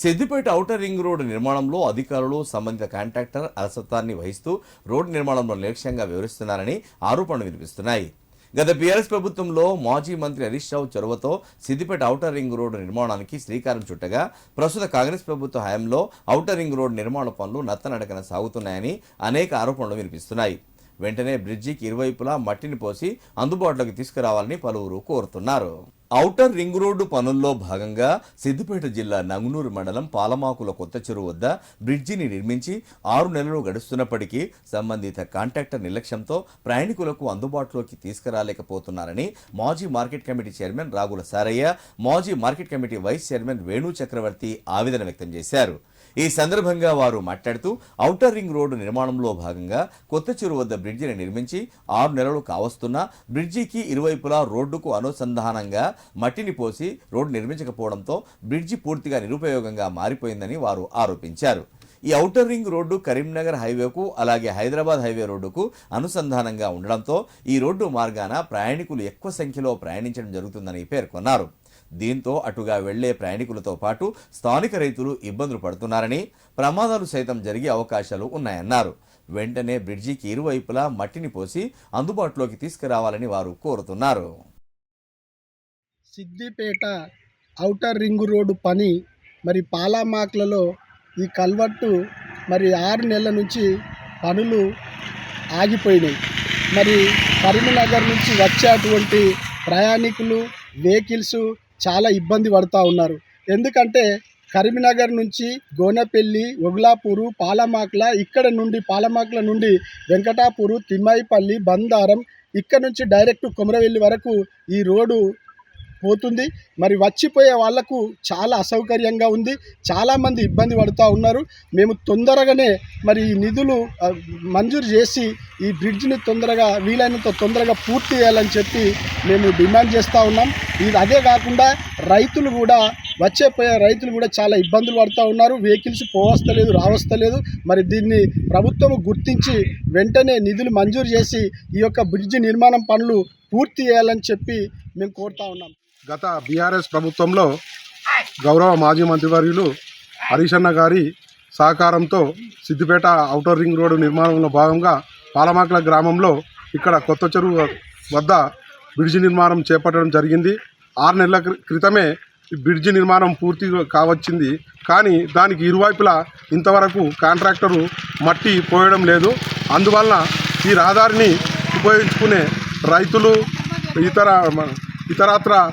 Siddipet outer ring road నిర్మాణంలో అధికారులు సంబంధిత కాంట్రాక్టర్ అలసత్వాన్ని వహిస్తూ రోడ్డు నిర్మాణంలో నిర్లక్ష్యంగా వివరిస్తున్నారని ఆరోపణలు వినిపిస్తున్నాయి. గత బీఆర్ఎస్ ప్రభుత్వంలో మాజీ మంత్రి హరీష్ రావు చొరవతో సిద్దిపేట ఔటర్ రింగ్ రోడ్డు నిర్మాణానికి శ్రీకారం చుట్టగా ప్రస్తుత కాంగ్రెస్ ప్రభుత్వ హయాంలో ఔటర్ రింగ్ రోడ్డు నిర్మాణ పనులు నత్తనడకన సాగుతున్నాయని అనేక ఆరోపణలు వినిపిస్తున్నాయి. వెంటనే బ్రిడ్జికి ఇరువైపులా మట్టిని పోసి అందుబాటులోకి తీసుకురావాలని పలువురు కోరుతున్నారు. ఔటర్ రింగ్ రోడ్డు పనుల్లో భాగంగా సిద్దిపేట జిల్లా నంగునూరు మండలం పాలమాకుల కొత్త చెరువు వద్ద బ్రిడ్జిని నిర్మించి ఆరు నెలలు గడుస్తున్నప్పటికీ సంబంధిత కాంట్రాక్టర్ నిర్లక్ష్యంతో ప్రయాణికులకు అందుబాటులోకి తీసుకురాలేకపోతున్నారని మాజీ market committee chairman Ragula Saraiah మాజీ market committee vice chairman Venu Chakravarthi ఆవేదన వ్యక్తం చేశారు. ఈ సందర్భంగా వారు మాట్లాడుతూ ఔటర్ రింగ్ రోడ్డు నిర్మాణంలో భాగంగా కొత్త చెరువు వద్ద బ్రిడ్జిని నిర్మించి ఆరు నెలలు కావస్తున్నా బ్రిడ్జికి ఇరువైపులా రోడ్డుకు అనుసంధానంగా మట్టిని పోసి రోడ్డు నిర్మించకపోవడంతో బ్రిడ్జి పూర్తిగా నిరుపయోగంగా మారిపోయిందని వారు ఆరోపించారు. ఈ ఔటర్ రింగ్ రోడ్డు కరీంనగర్ హైవేకు అలాగే హైదరాబాద్ హైవే రోడ్డుకు అనుసంధానంగా ఉండడంతో ఈ రోడ్డు మార్గాన ప్రయాణికులు ఎక్కువ సంఖ్యలో ప్రయాణించడం జరుగుతుందని పేర్కొన్నారు. దీంతో అటుగా వెళ్ళే ప్రయాణికులతో పాటు స్థానిక రైతులు ఇబ్బందులు పడుతున్నారని ప్రమాదాలు సైతం జరిగే అవకాశాలు ఉన్నాయన్నారు. వెంటనే బ్రిడ్జికి ఇరువైపులా మట్టిని పోసి అందుబాటులోకి తీసుకురావాలని వారు కోరుతున్నారు. సిద్దిపేట ఔటర్ రింగ్ రోడ్డు పని మరి పాలామాక్లలో ఈ కల్వర్టు మరి ఆరు నెలల నుంచి పనులు ఆగిపోయినాయి. మరి కరీంనగర్ నుంచి వచ్చేటువంటి ప్రయాణికులు వెహికల్స్ చాలా ఇబ్బంది పడుతూ ఉన్నారు. ఎందుకంటే కరీంనగర్ నుంచి గోనెపల్లి ఒగ్లాపూరు పాలమాకుల ఇక్కడ నుండి పాలమాకుల నుండి వెంకటాపూరు తిమ్మాయిపల్లి బందారం ఇక్కడ నుంచి డైరెక్ట్ కొమరవెల్లి వరకు ఈ రోడ్డు పోతుంది. మరి వచ్చిపోయే వాళ్ళకు చాలా అసౌకర్యంగా ఉంది. చాలామంది ఇబ్బంది పడుతూ ఉన్నారు. మేము తొందరగానే మరి ఈ నిధులు మంజూరు చేసి ఈ బ్రిడ్జ్ని తొందరగా వీలైనంత తొందరగా పూర్తి చేయాలని చెప్పి మేము డిమాండ్ చేస్తూ ఉన్నాం. ఇది అదే కాకుండా రైతులు కూడా వచ్చే పోయే రైతులు కూడా చాలా ఇబ్బందులు పడుతూ ఉన్నారు. వెహికల్స్ పోవస్తలేదు రావస్తలేదు. మరి దీన్ని ప్రభుత్వం గుర్తించి వెంటనే నిధులు మంజూరు చేసి ఈ యొక్క బ్రిడ్జ్ నిర్మాణం పనులు పూర్తి చేయాలని చెప్పి మేము కోరుతా ఉన్నాం. గత బీఆర్ఎస్ ప్రభుత్వంలో గౌరవ మాజీ మంత్రివర్యులు హరీషన్న గారి సహకారంతో సిద్దిపేట ఔటర్ రింగ్ రోడ్డు నిర్మాణంలో భాగంగా పాలమాకల గ్రామంలో ఇక్కడ కొత్త చెరువు వద్ద బ్రిడ్జి నిర్మాణం చేపట్టడం జరిగింది. ఆరు నెలల క్రి- క్రితమే బ్రిడ్జి నిర్మాణం పూర్తి కావచ్చింది. కానీ దానికి ఇరువైపులా ఇంతవరకు కాంట్రాక్టరు మట్టి పోయడం లేదు. అందువలన ఈ రహదారిని ఉపయోగించుకునే రైతులు ఇతర ఇతరత్ర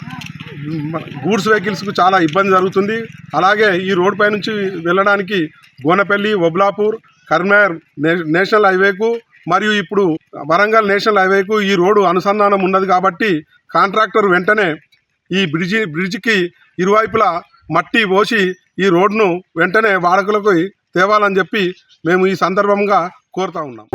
గూడ్స్ వెహికల్స్కు చాలా ఇబ్బంది జరుగుతుంది. అలాగే ఈ రోడ్డుపై నుంచి వెళ్ళడానికి గోనపల్లి ఒబ్లాపూర్ కర్మేర్ నే- నేషనల్ హైవేకు మరియు ఇప్పుడు వరంగల్ నేషనల్ హైవేకు ఈ రోడ్డు అనుసంధానం ఉన్నది కాబట్టి కాంట్రాక్టర్ వెంటనే ఈ బ్రిడ్జి బ్రిడ్జికి ఇరువైపులా మట్టి పోసి ఈ రోడ్ను వెంటనే వాడుకలకు తేవాలని చెప్పి మేము ఈ సందర్భంగా కోరుతా ఉన్నాం.